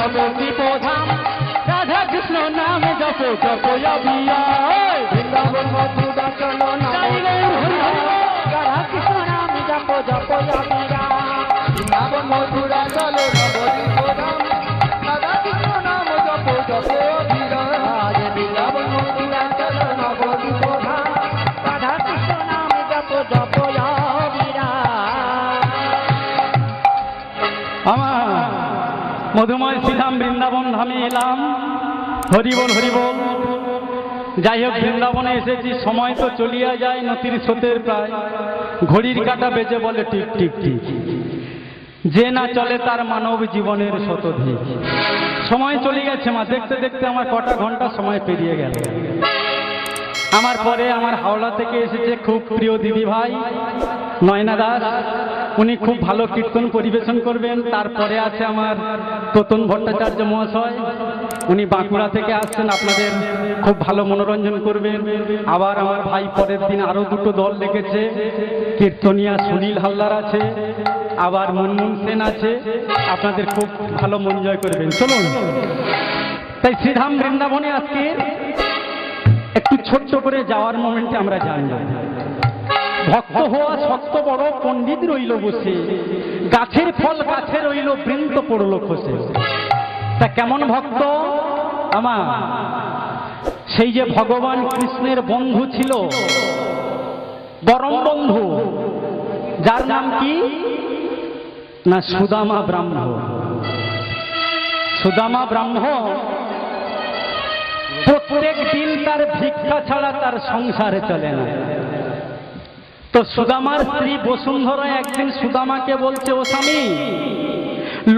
বৃন্দাবন মথুরা চলো নবদ্বীপ ধাম রাধা কৃষ্ণ নাম জপো জপো অভিয়ায় বৃন্দাবন হরি বল। রাধা কৃষ্ণ নাম জপ জপ জপিরা বৃন্দাবন মথুরা চলো নবদ্বীপ ধামে এলাম হরি বল হরি বল যাই হোক বৃন্দাবনে এসেছি, সময় তো চলিয়া যায়, নদীর স্রোতের প্রায়। ঘড়ির কাটা বেজে বলে ঠিক ঠিক ঠিক যে না চলে তার মানব জীবনের শতধিক সময় চলে গেছে, মা, দেখতে দেখতে আমার কটা ঘণ্টা সময় পেরিয়ে গেল। আমার পরে আমার হাওড়া থেকে এসেছে খুব প্রিয় দিদি ভাই, নয়না দাস। উনি খুব ভালো কীর্তন পরিবেশন করবেন। তারপরে আছে আমার তোতন ভট্টাচার্য মহাশয়। উনি বাঁকুড়া থেকে আসছেন, আপনাদের খুব ভালো মনোরঞ্জন করবেন। আবার আমার ভাই পরের দিন আরও দুটো দল লেগেছে কীর্তনিয়া সুনীল হালদার আছে, আবার মুনমুন সেন আছে। আপনাদের খুব ভালো মন জয় করবেন। চলুন। তাই শ্রীধাম বৃন্দাবনে আজকে একটু ছোট্ট করে যাওয়ার মোমেন্টে আমরা জানব। ভক্ত হওয়া শক্ত বড় পণ্ডিত রইল বসে। গাছের ফল গাছে রইল বৃন্ত পড়ল খসে তা কেমন ভক্ত? আমার সেই যে ভগবান কৃষ্ণের বন্ধু ছিল পরম বন্ধু, যার নাম কি? না, সুদামা ব্রাহ্ম। সুদামা ব্রাহ্ম প্রত্যেক দিন তার ভিক্ষা ছাড়া তার সংসারে চলে না। তো সুদামার স্ত্রী বসুন্ধরা একদিন সুদামাকে বলছে, ও স্বামী,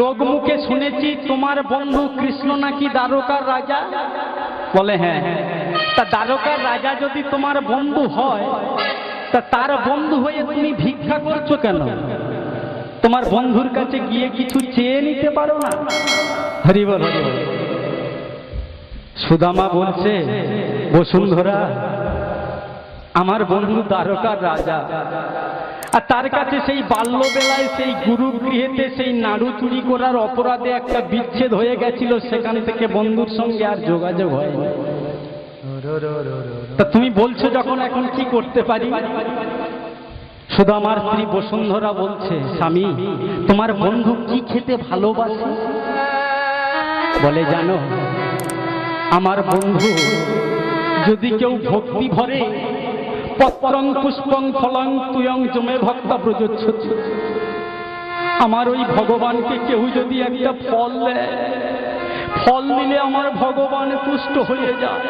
লোক মুখে শুনেছি তোমার বন্ধু কৃষ্ণ নাকি দ্বারকার রাজা? বলে হ্যাঁ তা দ্বারকার রাজা যদি তোমার বন্ধু হয়, তা তার বন্ধু হয়ে তুমি ভিক্ষা করছ কেন? তোমার বন্ধুর কাছে গিয়ে কিছু চেয়ে নিতে পারো না? হরিবল হরিবল সুদামা বলছে, বসুন্ধরা আমার বন্ধু দ্বারকার রাজা। আর তার কাছে সেই বাল্যবেলায় সেই গুরু গৃহেতে সেই নাড়ু চুরি করার অপরাধে একটা বিচ্ছেদ হয়ে গেছিল, সেখান থেকে বন্ধুর সঙ্গে আর যোগাযোগ হয়নি। তা তুমি বলছো যখন, এখন কি করতে পারি? শুধু আমার স্ত্রী বসুন্ধরা বলছে, স্বামী, তোমার বন্ধু কি খেতে ভালোবাসে? বলে, জানো, আমার বন্ধু যদি কেউ ভক্তি ভরে পত্রং পুষ্পং ফলং তুয়ং জমে ভক্তা প্রযোজ্য আমার ওই ভগবানকে কেউ যদি একটা ফল দেয়, ফল দিলে আমার ভগবান তুষ্ট হয়ে যায়।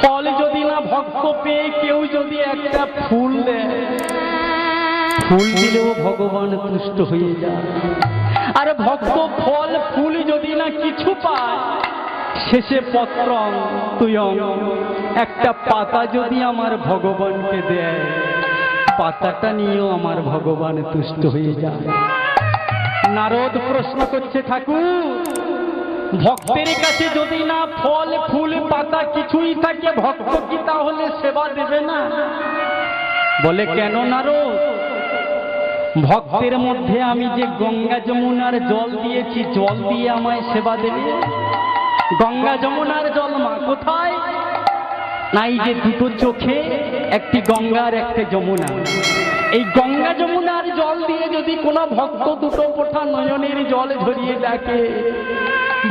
ফল যদি না ভক্ত পেয়ে কেউ যদি একটা ফুল দেয়, ফুল দিলেও ভগবান তুষ্ট হয়ে যায়। আর ভক্ত ফল, ফুল যদি না কিছু পায় শেষে পত্র তুয়ং একটা পাতা যদি আমার ভগবানকে দেয়, পাতাটা নিয়েও আমার ভগবান তুষ্ট হয়ে যায়। নারদ প্রশ্ন করছে, ঠাকুর, ভক্তের কাছে যদি না ফল, ফুল, পাতা কিছুই থাকে, ভক্ত কি তাহলে সেবা দেবে না? বলে, কেন নারদ? ভক্তের মধ্যে আমি যে গঙ্গা যমুনার জল দিয়েছি, জল দিয়ে আমায় সেবা দেবে? গঙ্গা যমুনার জল মা, কোথায়? নাই যে দুটো চোখে, একটি গঙ্গার, একটি যমুনা এই গঙ্গা যমুনার জল দিয়ে যদি কোনো ভক্ত দুটো পোঠা নয়নের জল ঝরিয়ে ডাকে,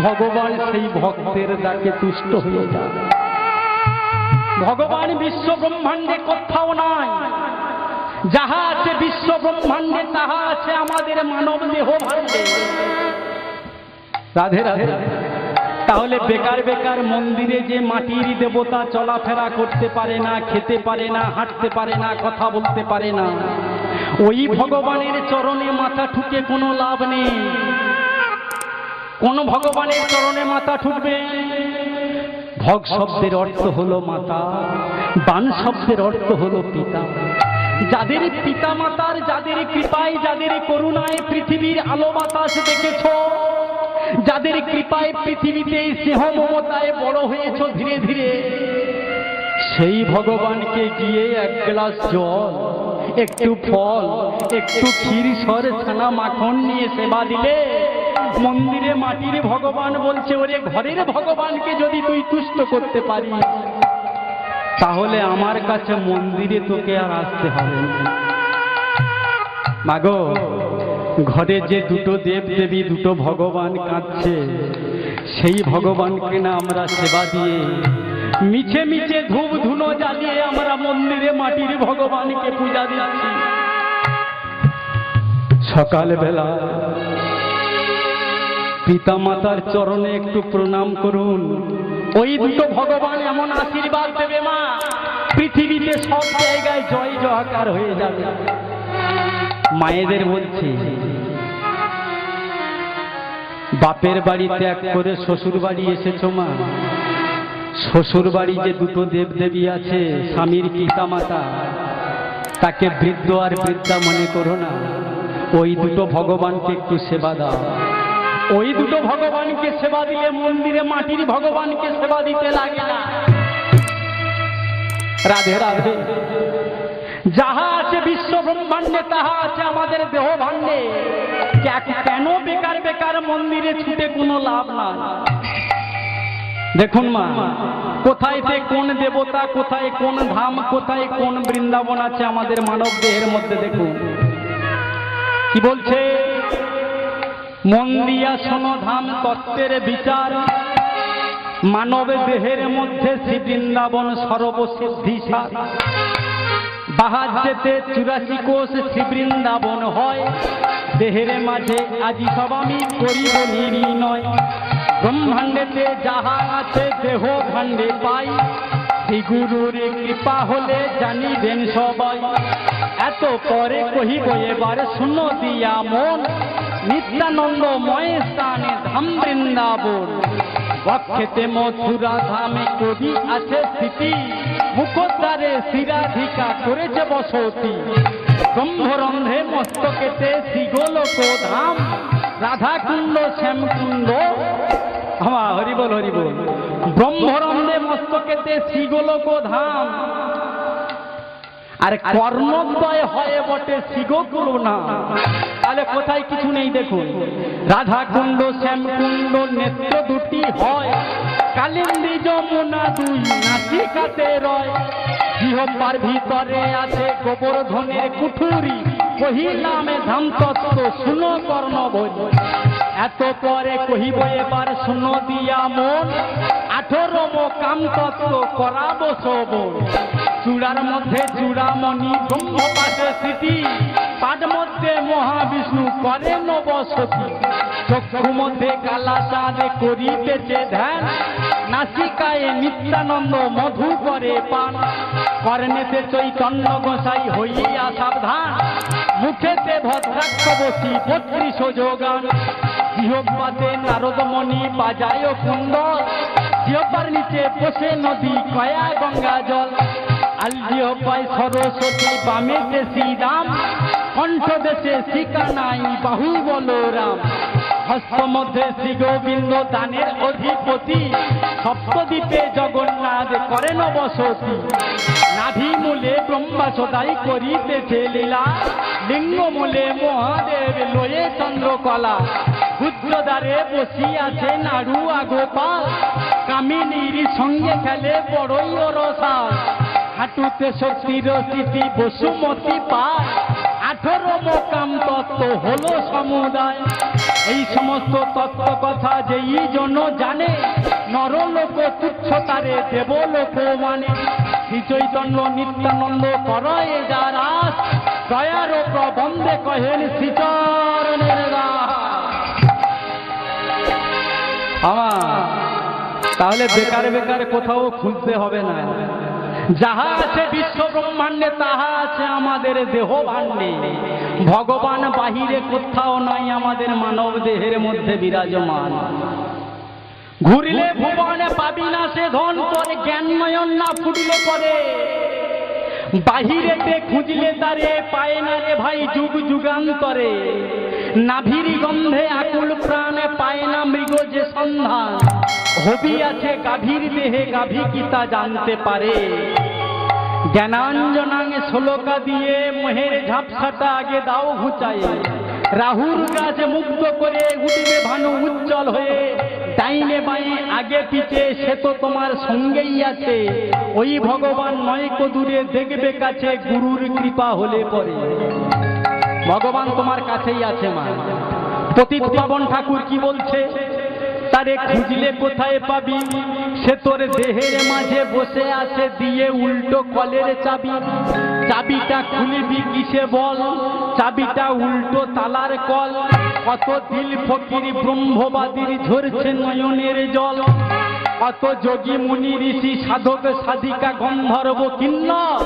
ভগবান সেই ভক্তের ডাকে তুষ্ট হয়ে যায়। ভগবান বিশ্ব ব্রহ্মাণ্ডে কোথাও নাই। যাহা আছে বিশ্ব ব্রহ্মাণ্ডে তাহা আছে আমাদের মানব দেহ ভাণ্ডে। রাধে রাধে। তাহলে বেকার বেকার মন্দিরে যে মাটির দেবতা চলাফেরা করতে পারে না, খেতে পারে না, হাঁটতে পারে না, কথা বলতে পারে না, ওই ভগবানের চরণে মাথা ঠুকে কোনো লাভ নেই। কোন ভগবানের চরণে মাথা ঠুকবে? ভগ শব্দের অর্থ হলো মাতা, বান শব্দের অর্থ হলো পিতা। যাদের পিতা মাতার যাদের কৃপায়, যাদের করুণায় পৃথিবীর আলো বাতাস দেখেছ যাদের কৃপায় পৃথিবীতে স্নেহ মমতায় বড় হয়েছ ধীরে ধীরে, সেই ভগবানকে গিয়ে এক গ্লাস জল, একটু ফল, একটু ক্ষীর, সর, ছানা, মাখন নিয়ে সেবা দিলে মন্দিরে মাটির ভগবান বলছে, ওরে ঘরের ভগবানকে যদি তুই তুষ্ট করতে পারিস, তাহলে আমার কাছে মন্দিরে তোকে আর আসতে হবে মাগো ঘরে যে দুটো দেব দেবী দুটো ভগবান কাঁদছে, সেই ভগবানকে না আমরা সেবা দিয়ে মিছে মিছে ধূপ ধুনো জ্বালিয়ে আমরা মন্দিরে মাটির ভগবানকে পূজা দিচ্ছি। সকালবেলা পিতা মাতার চরণে একটু প্রণাম করুন। ওই দুটো ভগবান এমন আশীর্বাদ দেবে মা, পৃথিবীতে সব জায়গায় জয় জহাকার হয়ে যাবে। মায়েদের বলছি, বাপের বাড়ি ত্যাগ করে শ্বশুর বাড়ি এসেছ মা। শ্বশুর বাড়ি যে দুটো দেবদেবী আছে, স্বামীর পিতা মাতা তাকে বৃদ্ধ আর বৃদ্ধা মনে করো না। ওই দুটো ভগবানকে একটু সেবা দাও। ওই দুটো ভগবানকে সেবা দিলে মন্দিরে মাটির ভগবানকে সেবা দিতে লাগে না। রাধে রাধে। যাহা আছে বিশ্ব ব্রহ্মাণ্ডে তাহা আছে, আমাদের দেহ ভাণ্ডে কেন বেকার বেকার মন্দিরে ছুটে কোনো লাভ না দেখুন মা, কোথায় কোন দেবতা, কোথায় কোন ধাম, কোথায় কোন বৃন্দাবন আছে আমাদের মানব দেহের মধ্যে দেখুন। কি বলছে? মন দিয়া ধাম তত্ত্বের বিচার। মানব দেহের মধ্যে শ্রী বৃন্দাবন সর্বসিদ্ধি সার। বাহাজ্যেতে চুরাশি কোষ শ্রী বৃন্দাবন হয়। দেহের মাঝে আজি সব আমি করিব নির্ণয়। ব্রহ্মাণ্ডেতে যাহা আছে দেহ ভাণ্ডে পাই। শ্রী গুরুর কৃপা হলে জানিবেন সবাই। এত পরে কহিব এবার শুনো দিয়া মন। নিত্যানন্দময় স্থানে ধাম বৃন্দাবন। বক্ষেতে মথুরা ধামে কবি আছে স্থিতি মুখদ্বারে শিরাধিকা করেছে বসতি। ব্রহ্মরন্ধে মস্তকেতে শ্রীগোলক ধাম রাধাকুণ্ড, শ্যামকুণ্ড। আমা হরিবল হরিবল ব্রহ্মরন্ধে মস্তকেতে শ্রীগোলক ধাম আর কর্ণদ্বয় হয় বটে শিগগুরু না। তাহলে কোথায় কিছু নেই দেখুন। রাধা কুণ্ড শ্যামকুণ্ড, নেত্র দুটি হয়। কালিন্দী যমুনা দুই নাসিকাতে রয়। গৃহপার ভিতরে আছে গোবর্ধনের কুঠুরি। কহিলামে ধাম তত্ত্ব শুনো কর্ণ বলি এত পরে কহিব এবার শুনো দিয়া মন। আঠেরো কাম তত্ত্ব করাবো শোভন চূড়ার মধ্যে চূড়ামণি ব্রহ্ম পাশে স্মৃতি। পাদ মধ্যে মহাবিষ্ণু করে নবসতী। চক্ষু মধ্যে কালা চাঁদ করিতেছে ধ্যান। নাসিকায় নিত্যানন্দ মধু করে পান। কর্ণেতে চৈতন্য গোসাই হইয়া সাবধান। মুখেতে ভদ্রাক্ষ বসি বত্রিশ যোগান। জিহ্বাতে নারদমণি বাজায় কুন্দর জিহ্বার নিচে বসে নদী কয়া গঙ্গা জল। আলজিও পায় সরস্বতী বামেতে শ্রীরাম কণ্ঠ দেশে শিকা নাই বাহু হস্ত মধ্যে শ্রী গোবিন্দ দানের অধিপতি, সপ্তদ্বীপে জগন্নাথ করেন বসতি। নাভি মূলে ব্রহ্মা সদাই করিতেছে লীলা লিঙ্গ মূলে মহাদেব লয়ে চন্দ্রকলা। রুদ্রদ্বারে বসিয়াছে নাড়ু আগোপাল, কামিনীর সঙ্গে খেলে বড়ই রসাল হাঁটুতে শক্তির স্থিতি বসুমতি পায় আঠেরো মোকাম তত্ত্ব হলো সমুদায়। এই সমস্ত তত্ত্ব কথা যেই জন জানে, নরলোক তুচ্ছ তারে, দেবলোক মানে। শ্রী চৈতন্য নিত্যানন্দ করয় যারা দয়ার প্রবন্ধে কহেন শ্রীচরণের আমার তাহলে বেকার বেকার কোথাও খুঁজতে হবে না। যাহা আছে বিশ্ব ব্রহ্মাণ্ডে, তাহা আছে আমাদের দেহ ভাণ্ডে ভগবান বাহিরে কোথাও নাই, আমাদের মানব দেহের মধ্যে বিরাজমান। ঘুরিলে ভুবনে, পাবি না সে ধন, তোর জ্ঞান নয়ন না ফুটলে পরে। বাহিরেতে খুঁজলে তারে, পায় না রে ভাই যুগ যুগান্তরে। নাভির গন্ধে আকুল প্রাণে পায় না মৃগ যে সন্ধান। হবি আছে গাভীর দেহে, গাভী কি তা জানতে পারে? জ্ঞানাঞ্জনাঙ্গে শ্লোকা দিয়ে মোহের ঝাপসাটা আগে দাও ঘুচাই রাহুর গাছ মুক্ত করে উঠিবে ভানু উজ্জ্বল হয়ে। ডাইনে বাঁয়ে আগে পিছে, সে তো তোমার সঙ্গেই আছে। ওই ভগবান নয় কদূরে দেখবে কাছে, গুরুর কৃপা হলে পরে। ভগবান তোমার কাছেই আছে, মা। পতিত পাবন ঠাকুর কি বলছে? তারে খুঁজলে কোথায় পাবি? সে তোর দেহের মাঝে বসে আছে, দিয়ে উল্টো কলের চাবি। চাবিটা খুলিবি কিসে বল? চাবিটা উল্টো তালার কল। কত দিল ফকির ব্রহ্মবাদীর ঝরছে নয়নের জল। কত যোগী মুনি, ঋষি, সাধক, সাধিকা, গন্ধর্ব, কিন্নর।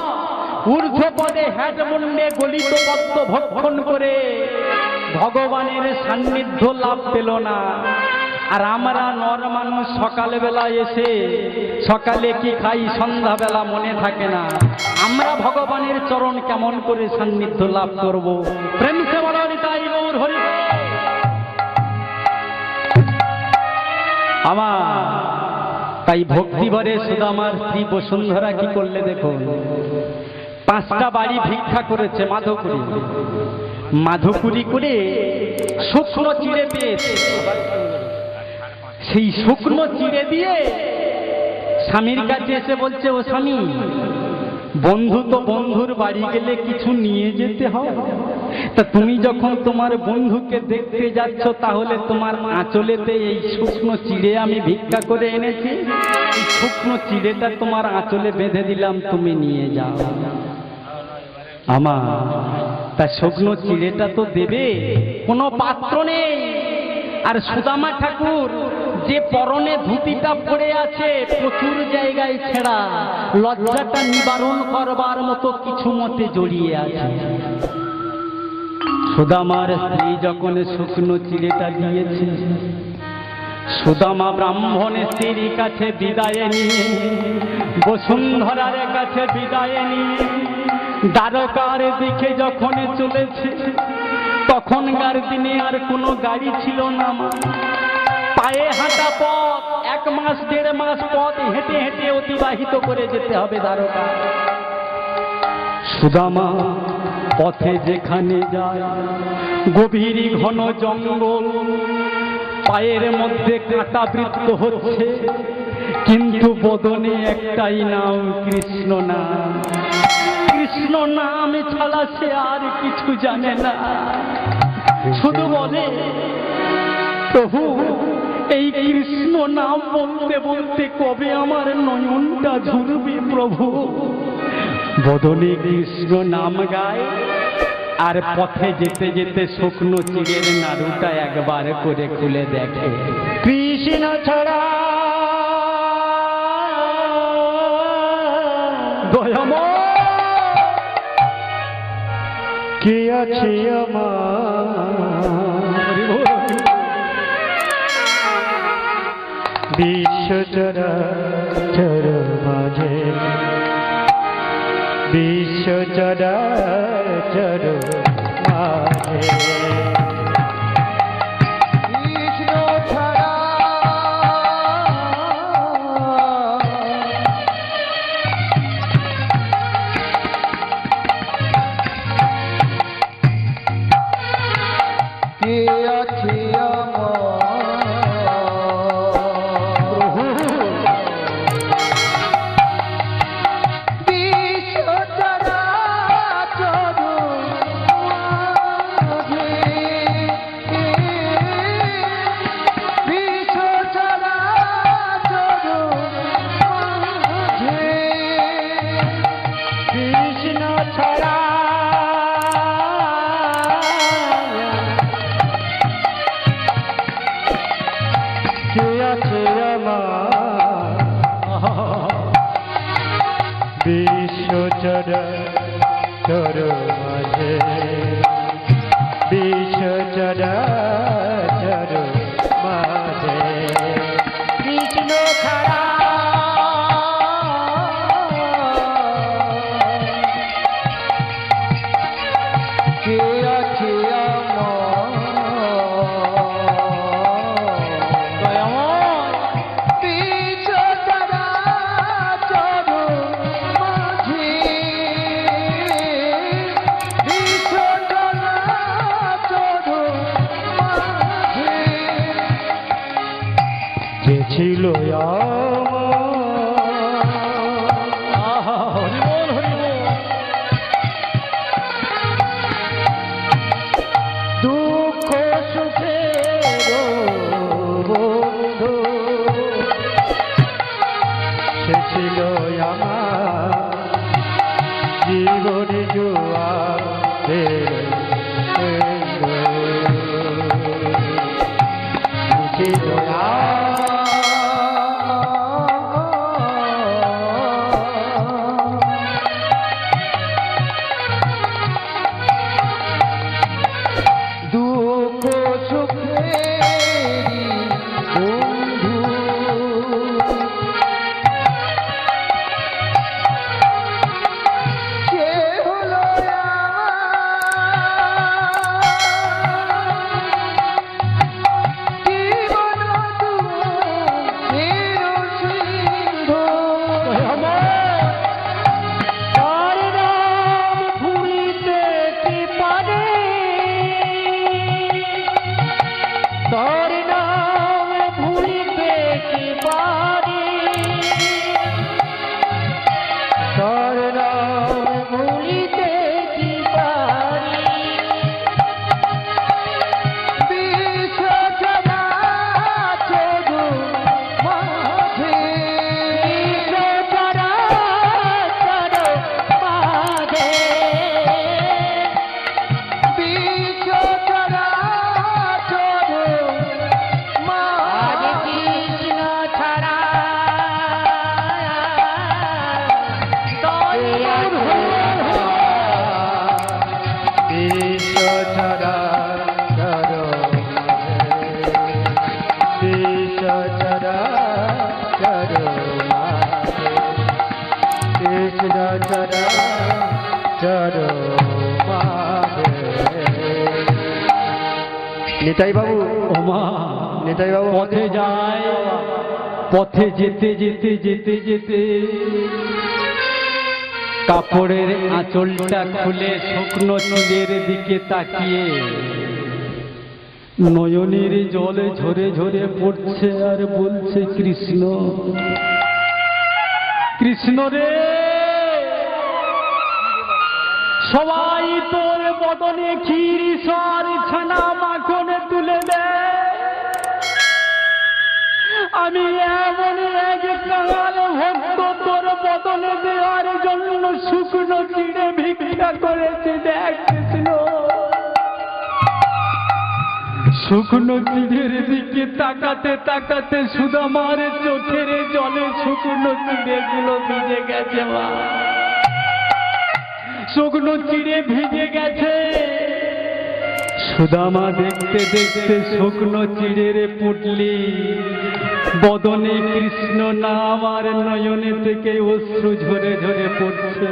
ঊর্ধ্ব পদে হ্যাট মুন্ডে গলিত পদ্ম ভক্ষণ করে ভগবানের সান্নিধ্য লাভ পেল না। আর আমরা নর মানুষ সকালবেলা এসে সকালে কি খাই, সন্ধ্যাবেলা মনে থাকে না। আমরা ভগবানের চরণ কেমন করে সান্নিধ্য লাভ করব? প্রেম সে নিতাই গৌর হরি আমার তাই ভক্তিভরে শুধু আমার স্ত্রী বসুন্ধরা কি করলে দেখুন? পাঁচটা বাড়ি ভিক্ষা করেছে মাধবপুরি। মাধবপুরি করে শুকনো চিড়ে পেয়েছে সেই শুকনো চিড়ে দিয়ে স্বামীর কাছে এসে বলছে, ও স্বামী, বন্ধু তো বন্ধুর বাড়ি গেলে কিছু নিয়ে যেতে হয়। তা তুমি যখন তোমার বন্ধুকে দেখতে যাচ্ছ, তাহলে তোমার আঁচলেতে এই শুকনো চিড়ে আমি ভিক্ষা করে এনেছি। এই শুকনো চিড়েটা তোমার আঁচলে বেঁধে দিলাম, তুমি নিয়ে যাও। আমার। তা শুকনো চিড়েটা তো দেবে, কোনো পাত্র নেই। আর সুদামা ঠাকুর, যে পরনে ধুতিটা পড়ে আছে, প্রচুর জায়গায় ছেঁড়া। লজ্জাটা নিবারণ করবার মতো কিছু মতে জড়িয়ে আছে। সুদামার স্ত্রী যখন শুকনো চিড়েটা দিয়েছে, সুদামা ব্রাহ্মণের স্ত্রীর কাছে বিদায় নিয়ে, বসুন্ধরার কাছে বিদায় নিয়ে দ্বারকার দিকে যখন চলেছে, তখনকার দিনে আর কোনো গাড়ি ছিল না পায়ে হাঁটা পথ, এক মাস, দেড় মাস পথ হেঁটে হেঁটে অতিবাহিত করে যেতে হবে দ্বারকা। সুদামা, পথে যেখানে যায়, গভীর ঘন জঙ্গল, পায়ের মধ্যে কাটা বৃত্ত হচ্ছে, কিন্তু বদনে একটাই নাম কৃষ্ণ নাম কৃষ্ণ নাম ছাড়া সে আর কিছু জানে না। শুধু বলে প্রভু এই কৃষ্ণ নাম বলতে বলতে কবে আমার নয়নটা ঝুরবে প্রভু? বদনে কৃষ্ণ নাম গায় আর পথে যেতে যেতে শুকনো চিড়ের নাড়ুটা একবার করে খুলে দেখে। কৃষ্ণ ছাড়া দয়াময় কে আছে আমার। বিশ্বচরা চর মাঝে। বিশ্বচরা চর মাঝে। নিতাই বাবু ওমা নিতাই বাবু পথে যায় পথে যেতে যেতে যেতে যেতে। কাপড়ের আঁচলটা খুলে শুকনো চুলের দিকে তাকিয়ে। নয়নের জলে ঝরে ঝরে পড়ছে আর বলছে কৃষ্ণ কৃষ্ণ রে সবাই তোর বদনে ক্ষীর সর ছানা মাখনে আমি এমন এক ভক্ত তোর বদলে দেওয়ার জন্য শুকনো চিড়ে ভিক্ষা করেছি, দেখ শুকনো চিড়ের দিকে তাকাতে তাকাতে সুদামার চোখের জলে শুকনো চিড়েগুলো ভিজে গেছে, মা। শুকনো চিড়ে ভিজে গেছে। সুদামা দেখতে দেখতে শুকনো চিড়ের পুটলি বদনে কৃষ্ণ নাম আর নয়নে থেকে অশ্রু ঝরে ঝরে পড়ছে।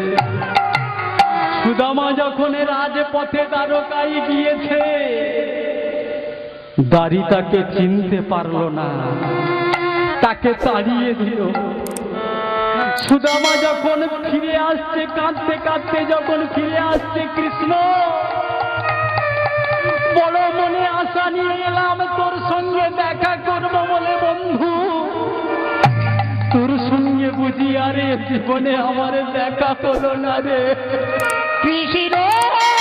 সুদামা যখন রাজপথে দ্বারকায় গিয়েছে, দাড়ি তাকে চিনতে পারল না, তাকে তাড়িয়ে দিল। সুদামা যখন ফিরে আসছে, কাঁদতে কাঁদতে যখন ফিরে আসছে কৃষ্ণ বড় মনে আশা নিয়ে এলাম, তোর সঙ্গে দেখা করব বলে বন্ধু। তোর সঙ্গে বুঝি আরে জীবনে আমার দেখা হলো না রে। কৃষি ওরে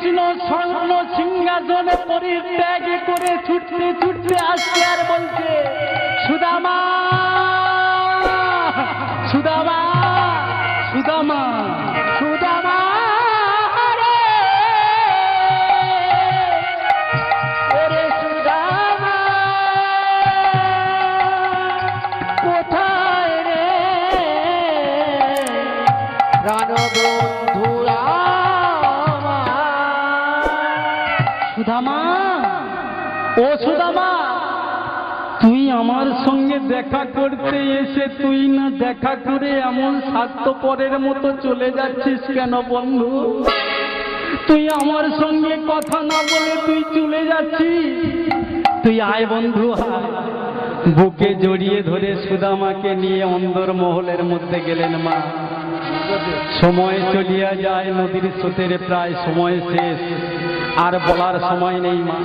কৃষ্ণ স্বর্ণ সিংহাসনে পরিত্যাগ করে ছুটতে ছুটতে আসছে আর বলছে সুদামা সুদামা সুদামা। দেখা করতে এসে তুই না দেখা করে এমন স্বার্থপরের মতো চলে যাচ্ছিস কেন বন্ধু? তুই আমার সঙ্গে কথা না বলে তুই চলে যাচ্ছিস। তুই আয় বন্ধু বুকে জড়িয়ে ধরে সুদামাকে নিয়ে অন্দর মহলের মধ্যে গেলেন মা। সময় চলিয়া যায়, নদীর স্রোতের প্রায় সময় শেষ। আর বলার সময় নেই মা।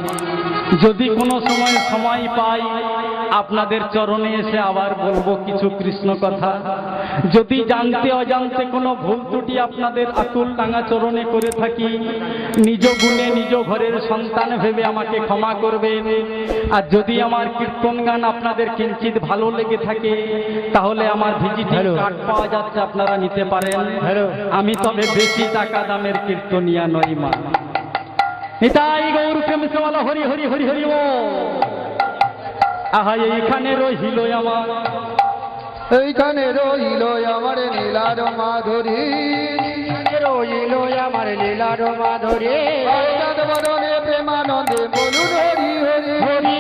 যদি কোনো সময় সময় পাই আপনাদের চরণে এসে আবার বলব কিছু কৃষ্ণ কথা। যদি জানতে অজান্তে কোনো ভুল ত্রুটি আপনাদের আকুল টাঙা চরণে করে থাকি নিজ গুণে নিজ ঘরের সন্তান ভেবে আমাকে ক্ষমা করবেন। আর যদি আমার কীর্তন গান আপনাদের কিঞ্চিত ভালো লেগে থাকে তাহলে আমার ভিজিটিং. কার্ড পাওয়া যাচ্ছে আপনারা নিতে পারেন। আমি তবে বেশি টাকা দামের কীর্তনিয়া নই মা। নিতাই গৌর প্রেম হরি হরি হরি হরি ও আহা এইখানে রহিল আমার। এইখানে রহিল আমার নীলার মাধুরী। রহিল আমার লীলার মাধুরী। প্রেমানন্দে বদনে হরি হরি। রে